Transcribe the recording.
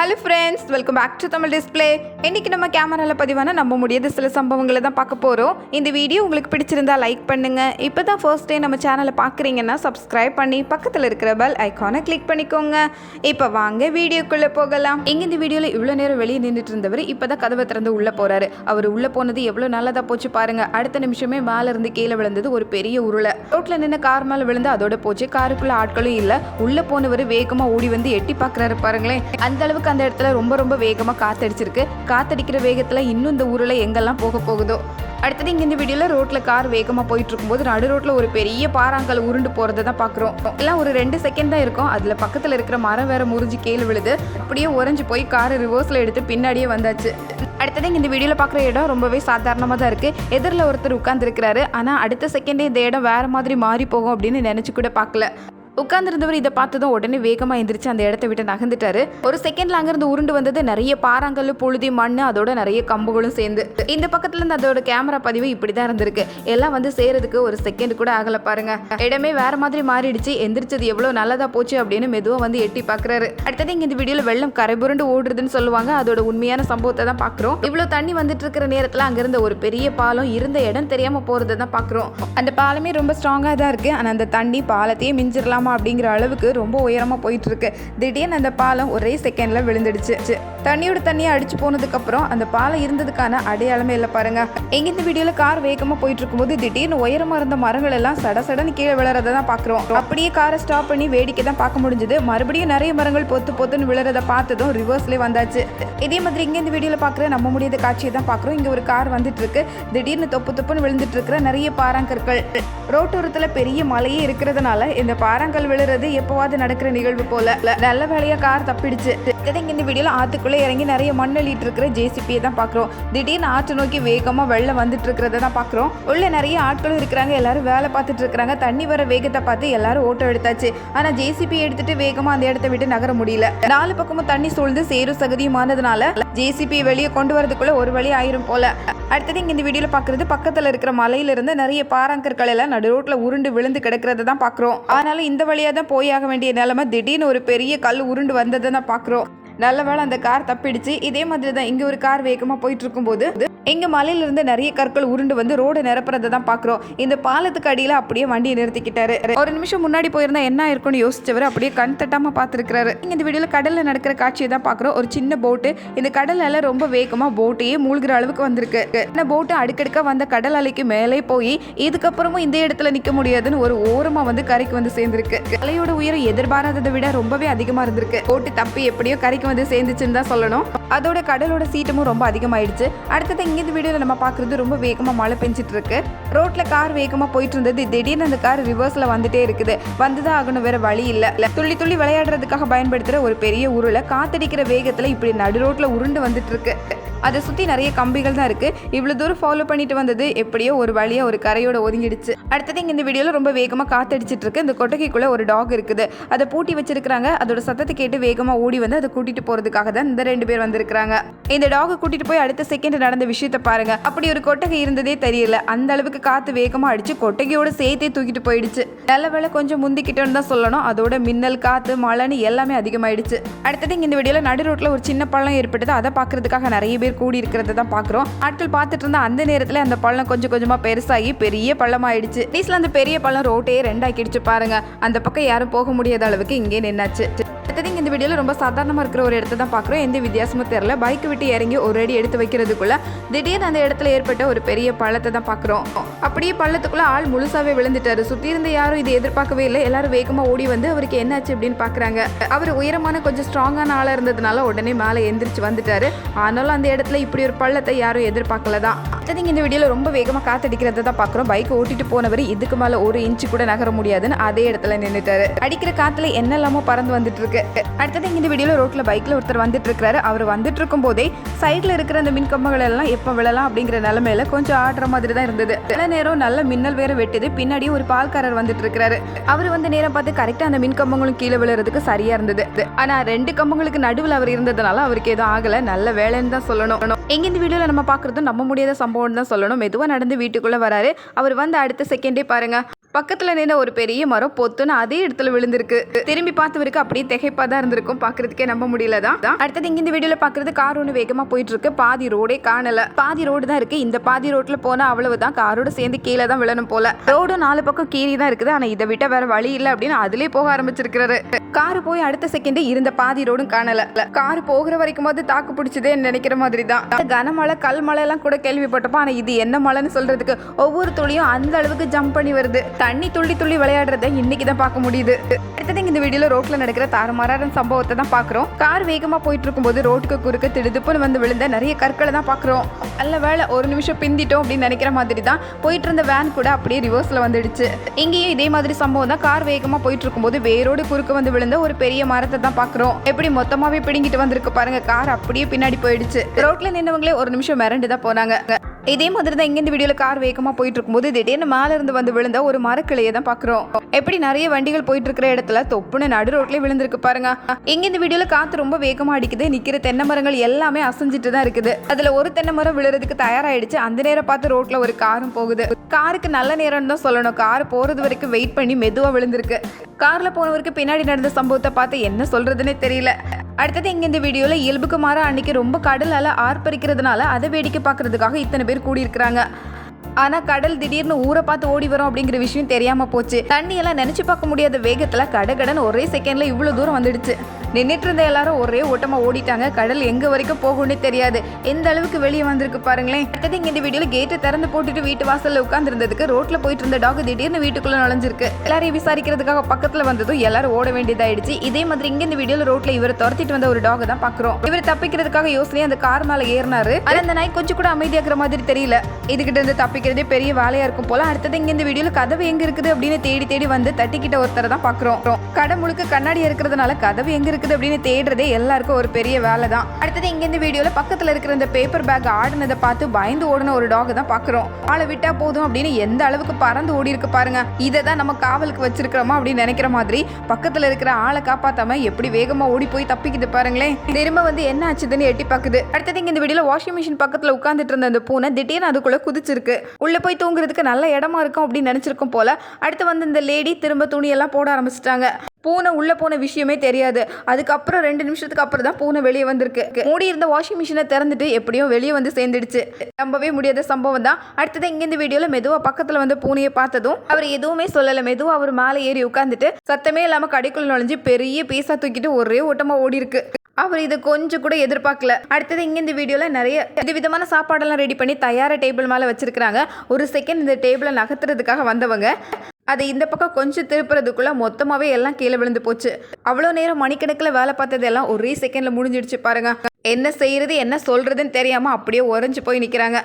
Hello friends welcome back to Tamil display இன்னைக்கு நம்ம கேமராவில் பதிவான நம்ப முடியாத சில சம்பவங்களை தான் பார்க்க போகிறோம் இந்த வீடியோ உங்களுக்கு பிடிச்சிருந்தா லைக் பண்ணுங்கள் இப்போ தான் ஃபர்ஸ்ட் டே நம்ம சேனலை பார்க்குறீங்கன்னா சப்ஸ்கிரைப் பண்ணி பக்கத்தில் இருக்கிற பெல் ஐக்கானை கிளிக் பண்ணிக்கோங்க. இப்போ வாங்க வீடியோக்குள்ளே போகலாம். எங்கே இந்த வீடியோவில் இவ்வளோ நேரம் வெளியே நின்றுட்டு இருந்தவர் இப்போ தான் கதவை திறந்து உள்ளே போகிறாரு அவர் உள்ளே போனது எவ்வளோ நல்லதாக போச்சு பாருங்கள் அடுத்த நிமிஷமே மேலே இருந்து கீழே விழுந்தது ஒரு பெரிய உருளை. ரோட்டில் நின்று கார் மேலே விழுந்து அதோட போச்சு. காருக்குள்ளே ஆட்களும் இல்லை. உள்ளே போனவர் வேகமாக ஓடி வந்து எட்டி பார்க்குறாரு பாருங்களேன். அந்த அளவுக்கு அந்த இடத்துல ரொம்ப ரொம்ப வேகமாக காத்தடிச்சிருக்கு. காத்தடிக்கிற வேகத்தில் இன்னும் இந்த ஊரில் எங்கெல்லாம் போக போகுதோ. அடுத்தது இங்கே இந்த வீடியோவில் ரோட்டில் கார் வேகமாக போயிட்டு இருக்கும்போது நடு ரோட்டில் ஒரு பெரிய பாறாங்கல் உருண்டு போகிறத தான் பார்க்குறோம் எல்லாம் ஒரு ரெண்டு செகண்ட் தான் இருக்கும். அதில் பக்கத்தில் இருக்கிற மரம் வேற முறிஞ்சு கீழே விழுது. அப்படியே உறைஞ்சு போய் கார் ரிவர்ஸில் எடுத்து பின்னாடியே வந்தாச்சு. அடுத்தது இங்கே இந்த வீடியோவில் பார்க்குற இடம் ரொம்பவே சாதாரணமாக தான் இருக்குது எதிரில் ஒருத்தர் உட்காந்துருக்கிறாரு ஆனால் அடுத்த செகண்டே இந்த இடம் வேறு மாதிரி மாறி போகும் அப்படின்னு நினச்சி கூட பார்க்கல உட்கார்ந்துருந்தவர் இதை பார்த்ததும் உடனே வேகமாக எந்திரிச்சு அந்த இடத்த விட்டு நகர்ந்துட்டாரு. ஒரு செகண்ட்ல அங்கிருந்து உருண்டு வந்தது நிறைய பாறாங்கல் புழுதி மண் அதோட நிறைய கம்புகளும் சேர்ந்து. இந்த பக்கத்துல இருந்து அதோட கேமரா பதிவு இப்படி தான் இருந்திருக்கு. எல்லாம் வந்து சேரதுக்கு ஒரு செகண்ட் கூட ஆகல பாருங்க. இடமே வேற மாதிரி மாறிடுச்சு. எந்திரிச்சது எவ்வளவு நல்லதா போச்சு அப்படின்னு மெதுவா வந்து எட்டி பாக்குறாரு. அடுத்தது இங்க இந்த வீடியோல வெள்ளம் கரைபுரண்டு ஓடுறதுன்னு சொல்லுவாங்க. அதோட உண்மையான சம்பவத்தை தான் பாக்குறோம். இவ்வளவு தண்ணி வந்துட்டு இருக்கிற நேரத்துல அங்கிருந்த ஒரு பெரிய பாலம் இருந்த இடம் தெரியாம போறதை தான் பாக்குறோம். அந்த பாலமே ரொம்ப ஸ்ட்ராங்கா தான் இருக்கு. ஆனா அந்த தண்ணி பாலத்தையே மிஞ்சிடலாம் அப்படிங்கிற அளவுக்கு ரொம்ப உயரமா போயிட்டு இருக்கு திடீர்னு அந்த பாலம் ஒரே செகண்ட்ல விழுந்துடுச்சு. தண்ணியோட தண்ணியை அடிச்சு போனதுக்கப்புறம் அந்த பாலம் இருந்ததுக்கான அடையாளமே இல்லை பாருங்க. எங்க இந்த வீடியோல கார் வேகமாக போயிட்டு இருக்கும்போது திடீர்னு உயரமா இருந்த மரங்கள் எல்லாம் சட சடன்னு கீழே விழறத தான் பார்க்குறோம் அப்படியே காரை ஸ்டாப் பண்ணி வேடிக்கை தான் பார்க்க முடிஞ்சது. மறுபடியும் நிறைய மரங்கள் பொத்து பொத்துன்னு விழறத பார்த்ததும் ரிவர்ஸ்லேயே வந்தாச்சு. இதே மாதிரி இங்கே இந்த வீடியோல பார்க்குற நம்ம முடியாத காட்சியை தான் பார்க்குறோம் இங்கே ஒரு கார் வந்துட்டு இருக்கு திடீர்னு தொப்பு தொப்புன்னு விழுந்துட்டு இருக்கிற நிறைய பாறாங்கற்கள். ரோட்டோரத்தில் பெரிய மலையே இருக்கிறதுனால இந்த மரங்கள் விழுறது எப்போவாது நடக்கிற நிகழ்வு போல. நல்ல வேலையா கார் தப்பிடுச்சு. இந்த வீடியோல ஆத்துக்குள்ள இறங்கி நிறைய மண் அள்ளிட்டு இருக்கிற ஜேசிபியை தான் பாக்குறோம் திடீர்னு ஆற்று நோக்கி வேகமா வெள்ளம் வந்துட்டு இருக்கிறத தான் பாக்குறோம் உள்ள நிறைய ஆட்களும் இருக்கிறாங்க எல்லாரும் வேலை பார்த்துட்டு இருக்கிறாங்க. தண்ணி வர வேகத்தை பார்த்து எல்லாரும் ஓட்டம் எடுத்தாச்சு. ஆனா ஜேசிபி எடுத்துட்டு வேகமா அந்த இடத்த விட்டு நகர முடியல. நாலு பக்கமும் தண்ணி சூழ்ந்து சேரும் சகதியுமானதுனால ஜேசிபி வெளியே கொண்டு வரதுக்குள்ள ஒரு வழி ஆயிரும் போல. அடுத்தது இங்க இந்த வீடியோல பாக்குறது பக்கத்துல இருக்கிற மலையில இருந்து நிறைய பாறாங்கற்கள் எல்லாம் நடு ரோட்ல உருண்டு விழுந்து கிடக்கிறத தான் பாக்குறோம் ஆனாலும் இந்த வழியா தான் போயாக வேண்டிய நிலமை. திடீர்னு ஒரு பெரிய கல் உருண்டு வந்ததை தான் பாக்குறோம் நல்ல வேலை அந்த கார் தப்பிடுச்சு. இதே மாதிரி தான் இங்க ஒரு கார் வேகமா போயிட்டு இருக்கும்போது எங்கள் மலையிலிருந்து நிறைய கற்கள் உருண்டு வந்து ரோடு நிரப்புறதை தான் பார்க்குறோம். இந்த பாலத்துக்கு அடியில் அப்படியே வண்டியை நிறுத்திக்கிட்டாரு. ஒரு நிமிஷம் முன்னாடி போயிருந்தா என்ன இருக்கும்னு யோசிச்சவர் அப்படியே கண் தட்டாமல் பார்த்துருக்காரு இங்கே இந்த வீடியோவில் கடலில் நடக்கிற காட்சியை தான் பார்க்குறோம். ஒரு சின்ன போட்டு இந்த கடல் அலை ரொம்ப வேகமாக போட்டையே மூழ்கிற அளவுக்கு வந்திருக்கு. இந்த போட்டு அடுக்கடுக்காக வந்த கடல் அலைக்கு மேலே போய் இதுக்கப்புறமும் இந்த இடத்துல நிற்க முடியாதுன்னு ஒரு ஓரமாக வந்து கரைக்கு வந்து சேர்ந்துருக்கு. அலையோட உயரம் எதிர்பாராததை விட ரொம்பவே அதிகமாக இருந்திருக்கு. போட்டு தப்பி எப்படியோ கரைக்கு வந்து சேர்ந்துச்சுன்னு தான் சொல்லணும். அதோட கடலோட சீட்டமும் ரொம்ப அதிகமாயிடுச்சு. அடுத்தது இங்கே இந்த வீடியோவில் நம்ம பாக்குறது ரொம்ப வேகமாக மழை பெஞ்சிட்டு இருக்கு ரோட்டில் கார் வேகமாக போயிட்டு இருந்தது திடீர்னு அந்த கார் ரிவர்ஸில் வந்துட்டே இருக்குது. வந்துதான் ஆகணும் வேற வழி இல்லை. துள்ளி துள்ளி விளையாடுறதுக்காக பயன்படுத்துகிற ஒரு பெரிய உருளை காத்தடிக்கிற வேகத்தில் இப்படி நடு ரோட்டில் உருண்டு வந்துட்டு இருக்கு அதை சுற்றி நிறைய கம்பிகள் தான் இருக்குது இவ்வளோ தூரம் ஃபாலோ பண்ணிட்டு வந்தது எப்படியோ ஒரு வழியாக ஒரு கரையோட ஒதுங்கிடுச்சு. அடுத்தது இங்கே இந்த வீடியோவில் ரொம்ப வேகமாக காத்தடிச்சிட்டு இருக்கு இந்த கொட்டகைக்குள்ளே ஒரு டாக் இருக்குது. அதை பூட்டி வச்சிருக்கிறாங்க. அதோட சத்தத்தை கேட்டு வேகமாக ஓடி வந்து அதை கூட்டிட்டு போகிறதுக்காக தான் இந்த ரெண்டு பேர் வந்திருக்கிறாங்க. இந்த டாகை கூட்டிட்டு போய் அடுத்த செகண்ட் நடந்த விஷயம் விஷயத்த பாருங்க. அப்படி ஒரு கொட்டகை இருந்ததே தெரியல. அந்த அளவுக்கு காற்று வேகமாக அடிச்சு கொட்டகையோட சேர்த்தே தூக்கிட்டு போயிடுச்சு. நல்ல வேலை கொஞ்சம் முந்திக்கிட்டோன்னு தான் சொல்லணும். அதோட மின்னல் காற்று மழைன்னு எல்லாமே அதிகமாயிடுச்சு. அடுத்தது இந்த வீடியோல நடு ரோட்டில் ஒரு சின்ன பள்ளம் ஏற்பட்டது. அதை பார்க்கறதுக்காக நிறைய பேர் கூடி இருக்கிறத தான் பார்க்குறோம். ஆட்கள் பார்த்துட்டு இருந்த அந்த நேரத்தில் அந்த பள்ளம் கொஞ்சம் கொஞ்சமாக பெருசாகி பெரிய பள்ளம் ஆயிடுச்சு டீஸ்ல அந்த பெரிய பள்ளம் ரோட்டையே ரெண்டாக்கிடுச்சு பாருங்க. அந்த பக்கம் யாரும் போக முடியாத அளவுக்கு இங்கே நின்னாச்சு. இந்த வீடியோவில் ரொம்ப சாதாரணமாக இருக்கிற ஒரு இடத்த தான் பார்க்குறோம். எந்த வித்தியாசமும் தெரியல. பைக் விட்டு இறங்கி ஒரு அடி எடுத்து வைக்கிறதுக்குள்ளே திடீர்னு அந்த இடத்துல ஏற்பட்ட ஒரு பெரிய பள்ளத்தை தான் பார்க்குறோம். அப்படியே பள்ளத்துக்குள்ளே ஆள் முழுசாகவே விழுந்துட்டாரு. சுற்றி இருந்த யாரும் இது எதிர்பார்க்கவே இல்லை. எல்லாரும் வேகமாக ஓடி வந்து அவருக்கு என்னாச்சு அப்படின்னு பார்க்குறாங்க. அவர் உயரமான கொஞ்சம் ஸ்ட்ராங்கான ஆளாக இருந்ததுனால உடனே மேலே எந்திரிச்சு வந்துட்டார். ஆனாலும் அந்த இடத்துல இப்படி ஒரு பள்ளத்தை யாரும் எதிர்பார்க்கல தான் அடுத்தது இந்த வீடியோவில் ரொம்ப வேகமாக காத்தடிக்கிறத தான் பார்க்குறோம் பைக் ஓட்டிட்டு போனவர் இதுக்கு மேலே ஒரு இன்ச்சு கூட நகர முடியாதுன்னு அதே இடத்துல நின்றுட்டாரு அடிக்கிற காத்துல என்னெல்லாமோ பறந்து வந்துட்டு இருக்கு அடுத்தது இந்த வீடியோவில் ரோட்டில் பைக்கில் ஒருத்தர் வந்துட்டு இருக்கிறாரு அவர் வந்துட்டு இருக்கும் போதே சைடில் இருக்கிற அந்த மின் கம்பங்கள் எல்லாம் எப்போ விழலாம் அப்படிங்கிற நிலமையில கொஞ்சம் ஆடுற மாதிரி தான் இருந்தது. சில நேரம் நல்ல மின்னல் வேற வெட்டுது. பின்னாடி ஒரு பால்காரர் வந்துட்டு இருக்கிறாரு அவர் வந்து நேரம் பார்த்து கரெக்டாக அந்த மின் கம்பங்களும் கீழே விழுறதுக்கு சரியா இருந்தது. ஆனா ரெண்டு கம்பங்களுக்கு நடுவில் அவர் இருந்ததுனால அவருக்கு எதுவும் ஆகல. நல்ல வேலைன்னு தான் சொல்லணும். எங்கே இந்த வீடியோவில் நம்ம பார்க்குறதும் நம்ப முடியாத சம்பவம் தான் சொல்லணும். மெதுவாக நடந்து வீட்டுக்குள்ளே வராரு. அவர் வந்து அடுத்த செகண்டே பாருங்கள் பக்கத்தில் நின்ற ஒரு பெரிய மரம் பொத்துன்னு அதே இடத்துல விழுந்திருக்கு. திரும்பி பார்த்தவருக்கு அப்படியே திகைப்பா தான் இருந்திருக்கும். பாக்குறதுக்கே நம்ப முடியல தான். அடுத்தது இங்க இந்த வீடியோல பாக்குறது கார் ஒன்று வேகமா போயிட்டு இருக்கு பாதி ரோடே காணல. பாதி ரோடு தான் இருக்கு. இந்த பாதி ரோட்ல போனா அவ்வளவுதான். காரோட சேர்ந்து கீழே தான் விழணும் போல. ரோடும் நாலு பக்கம் கீறி தான் இருக்குது. ஆனா இதை விட்ட வேற வழி இல்லை அப்படின்னு அதுலயே போக ஆரம்பிச்சிருக்கிறாரு. கார் போய் அடுத்த செகண்ட் இருந்த பாதி ரோடும் காணல. கார் போகிற வரைக்கும் போது தாக்கு பிடிச்சதே நினைக்கிற மாதிரி தான். கனமழை கல் மழை எல்லாம் கூட கேள்விப்பட்டப்போ ஆனா இது என்ன மழைன்னு சொல்றதுக்கு ஒவ்வொரு துளியும் அந்த அளவுக்கு ஜம்ப் பண்ணி வருது. தண்ணி துள்ளி துள்ளி விளையாடுறத இன்னைக்கு தான் பார்க்க முடியுது. அடுத்தது இந்த வீடியோல ரோட்ல நடக்கிற தாறுமாறான சம்பவத்தை தான் பாக்குறோம் கார் வேகமா போயிட்டு இருக்கும்போது ரோட்டுக்கு குறுக்க திடுதுப்புன்னு வந்து விழுந்த நிறைய கற்களை தான் பாக்குறோம் நல்ல வேலை ஒரு நிமிஷம் பிந்திட்டோம் அப்படின்னு நினைக்கிற மாதிரி தான் போயிட்டு இருந்த வேன் கூட அப்படியே ரிவர்ஸ்ல வந்துடுச்சு. இங்கேயும் இதே மாதிரி சம்பவம் தான் கார் வேகமா போயிட்டு இருக்கும்போது வேரோடு குறுக்க வந்து விழுந்த ஒரு பெரிய மரத்தை தான் பாக்குறோம் எப்படி மொத்தமாவே பிடுங்கிட்டு வந்திருக்கு பாருங்க. கார் அப்படியே பின்னாடி போயிடுச்சு. ரோட்ல நின்னவங்களே ஒரு நிமிஷம் மிரண்டு தான் போனாங்க. இதே மாதிரி தான் இங்கேருந்து இந்த கார் வேகமாக போயிட்டு இருக்கும்போது திடீர்னு மேலே இருந்து வந்து விழுந்த ஒரு மரக்கிளையை தான் பார்க்குறோம். எப்படி நிறைய வண்டிகள் போயிட்டு இருக்கிற இடத்துல தொப்புன்னு நடு ரோட்லேயே விழுந்திருக்கு பாருங்க. இங்கேருந்து இந்த காற்று ரொம்ப வேகமாக அடிக்குது. நிற்கிற தென்னை மரங்கள் எல்லாமே அசைஞ்சிட்டு தான் இருக்குது. அதில் ஒரு தென்னை மரம் விழுறதுக்கு தயாராகிடுச்சு அந்த நேரம் பார்த்து ரோட்டில் ஒரு காரும் போகுது. காருக்கு நல்ல நேரம்னு தான் சொல்லணும். கார் போகிறது வரைக்கும் வெயிட் பண்ணி மெதுவாக விழுந்திருக்கு. காரில் போனவருக்கு பின்னாடி நடந்த சம்பவத்தை பார்த்து என்ன சொல்கிறதுனே தெரியல. அடுத்தது இங்கே இந்த வீடியோவில் இயல்புக்கு மாற அன்னைக்கு ரொம்ப கடலால் ஆர்ப்பரிக்கிறதுனால அதை வேடிக்கை பார்க்கறதுக்காக இத்தனை பேர் கூடியிருக்கிறாங்க. ஆனா கடல் திடீர்னு ஊரை பார்த்து ஓடி வரும் அப்படிங்கிற விஷயம் தெரியாமல் போச்சு. தண்ணியெல்லாம் நினச்சி பார்க்க முடியாத வேகத்தில் கடகடன் ஒரே செகண்ட்ல இவ்வளவு தூரம் வந்துடுச்சு. நின்றுட்டு இருந்த எல்லாரும் ஒரே ஓட்டமாக ஓடிட்டாங்க. கடல் எங்கே வரைக்கும் போகும்னே தெரியாது. எந்த அளவுக்கு வெளியே வந்திருக்கு பாருங்களேன். அடுத்தது இங்கே இந்த வீடியோவில் கேட்டை திறந்து போட்டுட்டு வீட்டு வாசலில் உட்காந்துருந்ததுக்கு ரோட்டில் போயிட்டு இருந்த டாக் திடீர்னு வீட்டுக்குள்ளே நுழைஞ்சிருக்கு. எல்லாரையும் விசாரிக்கிறதுக்காக பக்கத்தில் வந்ததும் எல்லாரும் ஓட வேண்டியதாயிடுச்சு. இதே மாதிரி இங்கே இந்த வீடியோவில் ரோட்டில் இவரை துரத்திட்டு வந்த ஒரு டாக் தான் பார்க்குறோம் இவர் தப்பிக்கிறதுக்காக யோசனையா அந்த கார் மேலே ஏறினாரு. ஆனால் அந்த நாய் கொஞ்சம் கூட அமைதியாக்குற மாதிரி தெரியல. இதுகிட்ட இருந்து தப்பிக்கிறதே பெரிய வேலையா இருக்கும் போல. அடுத்தது இங்க இந்த வீடியோல கதவு எங்க இருக்குது அப்படின்னு தேடி தேடி வந்து தட்டிக்கிட்ட ஒருத்தரை தான் பாக்குறோம். கடை முழுக்க கண்ணாடி இருக்கிறதுனால கதவு எங்க இருக்குது இருக்குது அப்படின்னு தேடுறதே எல்லாருக்கும் ஒரு பெரிய வேலை தான் அடுத்தது இங்கேருந்து வீடியோவில் பக்கத்தில் இருக்கிற இந்த பேப்பர் பேக் ஆடினதை பார்த்து பயந்து ஓடின ஒரு டாக் தான் பார்க்குறோம் ஆளை விட்டா போதும் அப்படின்னு எந்த அளவுக்கு பறந்து ஓடி இருக்கு பாருங்க. இதை தான் நம்ம காவலுக்கு வச்சிருக்கிறோமா அப்படின்னு நினைக்கிற மாதிரி பக்கத்தில் இருக்கிற ஆளை காப்பாத்தாம எப்படி வேகமா ஓடி போய் தப்பிக்குது பாருங்களேன். திரும்ப வந்து என்ன ஆச்சுதுன்னு எட்டி பார்க்குது அடுத்தது இங்க இந்த வீடியோல வாஷிங் மிஷின் பக்கத்துல உட்கார்ந்துட்டு இருந்த அந்த பூனை திடீர்னு அதுக்குள்ள குதிச்சிருக்கு. உள்ள போய் தூங்குறதுக்கு நல்ல இடமா இருக்கும் அப்படின்னு நினைச்சிருக்கும் போல அடுத்து வந்து இந்த லேடி திரும்ப துணியெல்லாம் போட ஆரம்பிச்சிட்டாங்க. பூனை உள்ளே போன விஷயமே தெரியாது. அதுக்கப்புறம் ரெண்டு நிமிஷத்துக்கு அப்புறம் தான் பூனை வெளியே வந்திருக்கு. மூடி இருந்த வாஷிங் மிஷினை திறந்துட்டு எப்படியோ வெளியே வந்து சேர்ந்துடுச்சு. நம்பவே முடியாத சம்பவம் தான். அடுத்தது இங்கேருந்து வீடியோவில் மெதுவாக பக்கத்தில் வந்து பூனையை பார்த்ததும் அவர் எதுவுமே சொல்லலை. மெதுவாக அவர் மேலே ஏறி உட்காந்துட்டு சத்தமே இல்லாமல் கடைக்குள்ள நுழைஞ்சு பெரிய பீஸா தூக்கிட்டு ஒரே ஓட்டமாக ஓடி இருக்கு அவர் இதை கொஞ்சம் கூட எதிர்பார்க்கல. அடுத்தது இங்கே இந்த வீடியோவில் நிறைய விதவிதமான சாப்பாடெல்லாம் ரெடி பண்ணி தயார டேபிள் மேலே வச்சுருக்கிறாங்க. ஒரு செகண்ட் இந்த டேபிளை நகர்த்துறதுக்காக வந்தவங்க. அதை இந்த பக்கம் கொஞ்சம் திருப்புறதுக்குள்ள மொத்தமாவே எல்லாம் கீழே விழுந்து போச்சு. அவ்வளோ நேரம் மணிக்கணக்கில் வேலை பார்த்தது எல்லாம் ஒரே செகண்ட்ல முடிஞ்சிடுச்சு பாருங்க. என்ன செய்யறது என்ன சொல்றதுன்னு தெரியாம அப்படியே உறைஞ்சு போய் நிக்கிறாங்க.